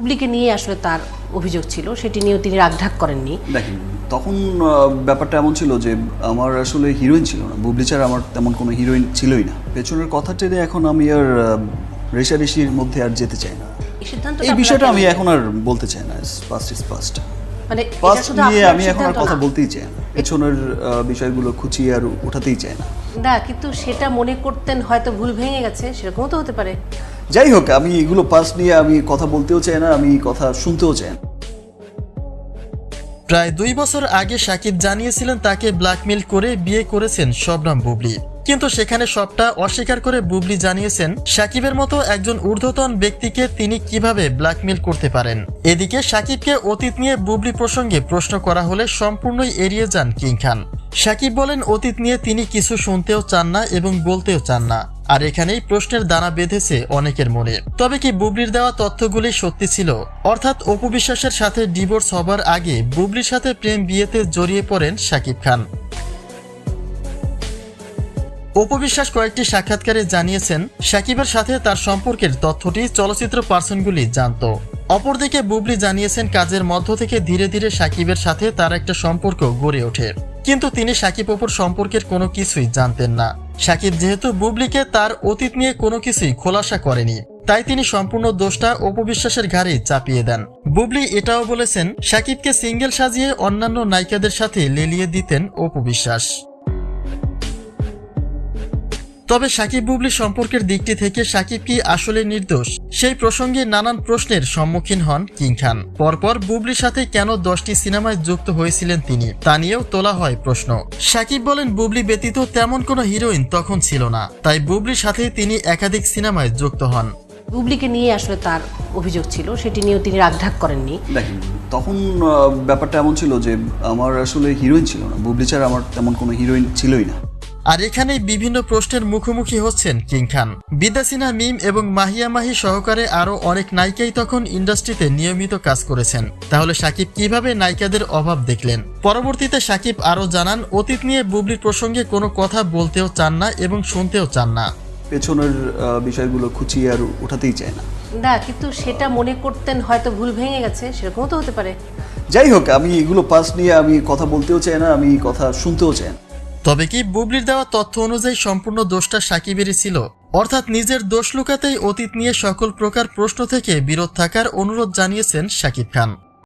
বুবলিকে নিয়ে আসলে তার অভিযোগ ছিল সেটি নিয়েও তিনি রাগঢাক করেননি। দেখেন তখন ব্যাপারটা এমন ছিল যে আমার আসলে হিরোইন ছিল না। বুবলি ছাড়া আমার তেমন কোনো হিরোইন ছিলই না। পেছনের কথা টেনে এখন আমি আর রেষারেষির মধ্যে আর যেতে চাই না। এই বিষয়টা আমি এখন আর বলতে চাই না। পাস্ট ইজ পাস্ট মানে পাস্ট নিয়ে আমি এখন আর কথা বলতেই চাই না। পেছনের বিষয়গুলো খুঁচিয়ে আর উঠাতেই চাই না। না কিন্তু সেটা মনে করতেন হয়তো ভুল ভেঙে গেছে সেরকমও তো হতে পারে। যাই হোক আমি এগুলো পাস নিয়ে আমি কথা বলতেও চাই না, আমি কথা শুনতেও চাই না। প্রায় দুই বছর আগে সাকিব জানিয়েছিলেন তাকে ব্ল্যাকমেল করে বিয়ে করেছেন সবরাম বুবলি। কিন্তু সেখানে সবটা অস্বীকার করে বুবলি জানিয়েছেন, সাকিবের মতো একজন ঊর্ধ্বতন ব্যক্তিকে তিনি কীভাবে ব্ল্যাকমেল করতে পারেন। এদিকে সাকিবকে অতীত নিয়ে বুবলি প্রসঙ্গে প্রশ্ন করা হলে সম্পূর্ণই এড়িয়ে যান কিং খান। সাকিব বলেন, অতীত নিয়ে তিনি কিছু শুনতেও চান না এবং বলতেও চান না। আর এখানেই প্রশ্নের দানা বেঁধেছে অনেকের মনে। তবে কি বুবলির দেওয়া তথ্যগুলি সত্যি ছিল? অর্থাৎ অপু বিশ্বাসের সাথে ডিভোর্স হবার আগে বুবলির সাথে প্রেম বিয়েতে জড়িয়ে পড়েন শাকিব খান। উপবিশ্বাস কয়েকটি সাক্ষাৎকারে জানিয়েছেন, সাকিবের সাথে তার সম্পর্কের তথ্যটি চলচ্চিত্র পার্সনগুলি জানত। অপরদিকে বুবলি জানিয়েছেন, কাজের মধ্য থেকে ধীরে ধীরে সাকিবের সাথে তার একটা সম্পর্ক গড়ে ওঠে। কিন্তু তিনি সাকিব অপুর সম্পর্কের কোনো কিছুই জানতেন না। সাকিব যেহেতু বুবলিকে তার অতীত নিয়ে কোনো কিছুই খোলাসা করেনি, তাই তিনি সম্পূর্ণ দোষটা অপবিশ্বাসের ঘাড়ে চাপিয়ে দেন। বুবলি এটাও বলেছেন, সাকিবকে সিঙ্গেল সাজিয়ে অন্যান্য নায়িকাদের সাথে লেলিয়ে দিতেন অপবিশ্বাস। তবে সাকিব বুবলি সম্পর্কের দিকটি থেকে সাকিব কি আসলে নির্দোষ? সেই প্রসঙ্গে নানান প্রশ্নের সম্মুখীন হন কিং খান। পরপর বুবলির সাথে কেন দশটি সিনেমায় যুক্ত হয়েছিলেন তিনি তা নিয়েও তোলা হয় প্রশ্ন। সাকিব বলেন বুবলি ব্যতীত তেমন কোনো হিরোইন তখন ছিল না তাই বুবলির সাথে তিনি একাধিক সিনেমায় যুক্ত হন। বুবলিকে নিয়ে আসলে তার অভিযোগ ছিল সেটি নিয়েও তিনি রাগঢাক করেননি। দেখেন তখন আহ, ব্যাপারটা এমন ছিল যে আমার আসলে হিরোইন ছিল না। বুবলি ছাড়া আমার তেমন কোনো হিরোইন ছিলই না। আর এখানেই বিভিন্ন প্রশ্নের মুখোমুখি হচ্ছেন কিং খান। বিদ্যাসিনা মিম এবং মাহিয়া মাহি সহকারে আরও অনেক নায়িকাই তখন ইন্ডাস্ট্রিতে নিয়মিত কাজ করেছেন। তাহলে সাকিব কীভাবে নায়িকাদের অভাব দেখলেন? পরবর্তীতে সাকিব আরও জানান অতীত নিয়ে বুবলির প্রসঙ্গে কোনো কথা বলতেও চান না এবং শুনতেও চান না। পেছনের আহ, বিষয়গুলো খুঁচিয়ে আর উঠাতেই চায় না। না কিন্তু সেটা মনে করতেন হয়তো ভুল ভেঙে গেছে সেরকমও তো হতে পারে। যাই হোক আমি এগুলো পাস নিয়ে আমি কথা বলতেও চাই না আমি কথা শুনতেও চাই না। তবে কি বুবলির দেওয়া তথ্য অনুযায়ী সম্পূর্ণ দোষটা সাকিবেরই ছিল? অর্থাৎ নিজের দোষ লুকাতেই অতীত নিয়ে সকল প্রকার প্রশ্ন থেকে বিরোধ থাকার অনুরোধ জানিয়েছেন সাকিব খান।